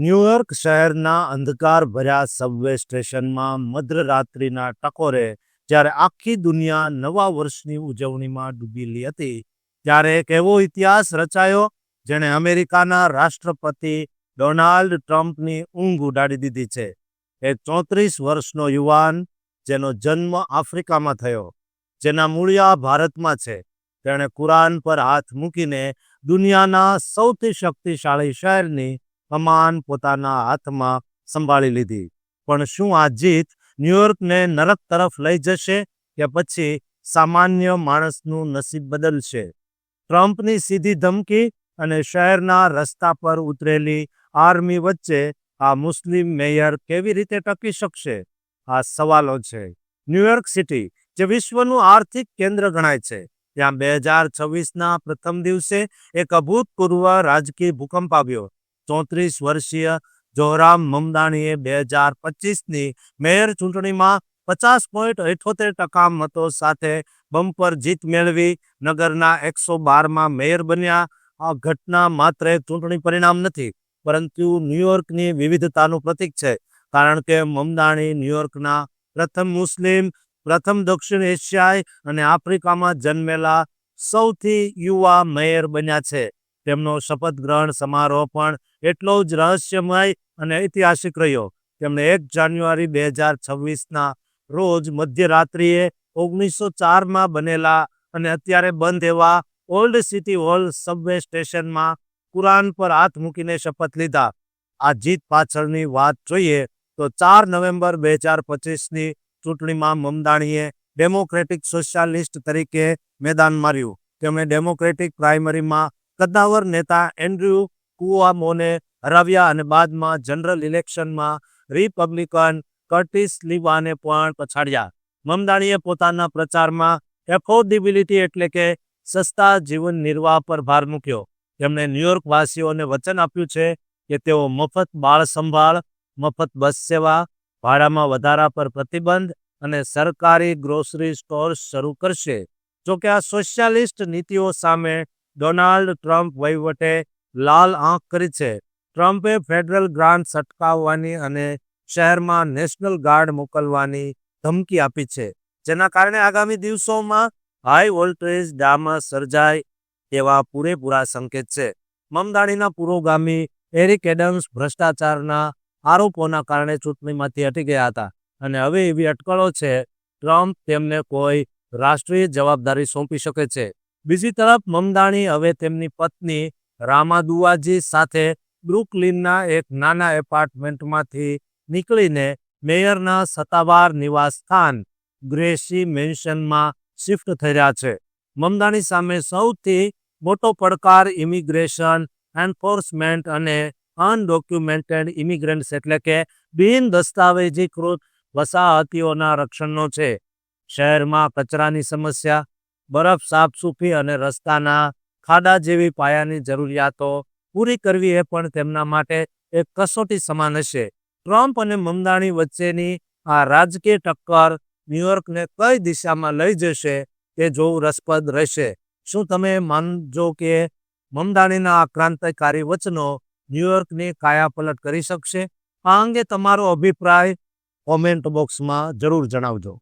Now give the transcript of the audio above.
New York શહેરના અંધકાર ભર્યા સબવે સ્ટેશનમાં મધ્યરાત્રિના ટકોરે જ્યારે આખી દુનિયા નવા વર્ષની ઉજવણીમાં ડૂબેલી હતી, ત્યારે એક એવો ઇતિહાસ રચાયો જેણે અમેરિકાના રાષ્ટ્રપતિ ડોનાલ્ડ ટ્રમ્પની ઊંઘ ઉડાડી દીધી છે. એક ચોત્રીસ વર્ષનો યુવાન જેનો જન્મ આફ્રિકામાં થયો, જેના મૂળિયા ભારતમાં છે, તેણે કુરાન પર હાથ મૂકીને દુનિયાના સૌથી શક્તિશાળી શહેરની કમાન પોતાના હાથમાં સંભાળી લીધી. પણ શું આ જીત ન્યુયોર્કને નરક તરફ લઈ જશે કે પછી સામાન્ય માણસનું નસીબ બદલશે? ટ્રમ્પની સીધી ધમકી અને શહેરના રસ્તા પર ઉતરેલી આર્મી વચ્ચે આ મુસ્લિમ મેયર કેવી રીતે ટકી શકશે? આ સવાલો છે. ન્યુયોર્ક સિટી, જે વિશ્વનું આર્થિક કેન્દ્ર ગણાય છે, ત્યાં બે હજાર છવ્વીસના પ્રથમ દિવસે એક અભૂતપૂર્વ રાજકીય ભૂકંપ આવ્યો. ચોત્રીસ વર્ષીય જોહરામ મમદાણીએ બે હજાર પચીસની મેયર ચૂંટણીમાં પચાસ પોઈન્ટ અઠ્યોતેર ટકા મતો સાથે બમ્પર જીત મેળવી. નગરના એકસો બારમાં મેયર બન્યા. આ ઘટના માત્ર ચૂંટણી પરિણામ નથી, પરંતુ ન્યુયોર્કની વિવિધતાનું પ્રતીક છે. કારણ કે મમદાણી ન્યુયોર્કના પ્રથમ મુસ્લિમ, પ્રથમ દક્ષિણ એશિયાઈ અને આફ્રિકામાં જન્મેલા સૌથી યુવા મેયર બન્યા છે. તેમનો શપથ ગ્રહણ સમારોહ પણ એટલો જ રહસ્યમય અને ઐતિહાસિક રહ્યો. તેમણે એક જાન્યુઆરી બે હજાર છવ્વીસના રોજ મધ્યરાત્રિએ ઓગણીસો ચારમાં બનેલા અને અત્યારે બંધ એવા ઓલ્ડ સિટી હોલ સબવે સ્ટેશનમાં કુરાન પર હાથ મૂકીને શપથ લીધા. આ જીત પાછળની વાત જોઈએ તો ચાર નવેમ્બર બે હજાર પચીસની ચૂંટણીમાં મમદાણીએ ડેમોક્રેટિક સોશિયાલિસ્ટ તરીકે મેદાન માર્યું. તેમણે ડેમોક્રેટિક પ્રાઇમરીમાં કદ્દાવર નેતા એન્ડ્રુ કુઆમોને હરાવ્યા અને બાદમાં જનરલ ઇલેક્શનમાં રિપબ્લિકન કર્ટિસ લીવાને પણ પછાડ્યા. મમદાણીએ પોતાના પ્રચારમાં એફોર્ડેબિલિટી એટલે કે સસ્તા જીવન નિર્વાહ પર ભાર મૂક્યો. તેમણે ન્યુયોર્ક વાસીઓને વચન આપ્યું છે કે તેઓ મફત બાળ સંભાળ, મફત બસ સેવા, ભાડામાં વધારા પર પ્રતિબંધ અને સરકારી ગ્રોસરી સ્ટોર્સ શરૂ કરશે. જોકે આ સોશિયાલિસ્ટ નીતિઓ સામે ડોનાલ્ડ ટ્રમ્પ વહીવટે લાલ આંખ કરી છે. ટ્રમ્પે ફેડરલ ગ્રાન્ટ અટકાવવાની અને શહેરમાં નેશનલ ગાર્ડ મોકલવાની ધમકી આપી છે. જેના કારણે આગામી દિવસોમાં હાઈ વોલ્ટેજ ડામર સર્જાય તેવા પૂરેપૂરા સંકેત છે. મમદાણીના પુરોગામી એરિક એડમ્સ ભ્રષ્ટાચારના આરોપોના કારણે ચૂંટણીમાંથી હટી ગયા હતા અને હવે એવી અટકળો છે, ટ્રમ્પ તેમને કોઈ રાષ્ટ્રીય જવાબદારી સોંપી શકે છે. બીજી તરફ, મમદાણી હવે તેમની પત્ની રામાદુઆજી સાથે બ્રુકલિનના એક નાના એપાર્ટમેન્ટમાંથી નીકળીને મેયરના સત્તાવાર નિવાસ સ્થાન ગ્રેસી મેન્શનમાં શિફ્ટ રહ્યા છે. મમદાણી સામે સૌથી મોટો પડકાર ઇમિગ્રેશન એન્ફોર્સમેન્ટ અને અનડોક્યુમેન્ટેડ ઇમિગ્રન્ટ્સ એટલે કે બિન દસ્તાવેજીકૃત વસાહતીઓના રક્ષણનો છે. શહેરમાં કચરાની સમસ્યા, બરફ સાફસૂફી અને રસ્તાના ખાડા જેવી પાયાની જરૂરિયાતો પૂરી કરવી એ પણ તેમના માટે એક કસોટી સમાન હશે. ટ્રમ્પ અને મમદાણી વચ્ચેની આ રાજકીય ટક્કર ન્યુયોર્કને કઈ દિશામાં લઈ જશે તે જોવું રસપ્રદ રહેશે. શું તમે માનજો કે મમદાણીના આ ક્રાંતિકારી વચનો ન્યુયોર્કની કાયાપલટ કરી શકશે? આ અંગે તમારો અભિપ્રાય કોમેન્ટ બોક્સમાં જરૂર જણાવજો.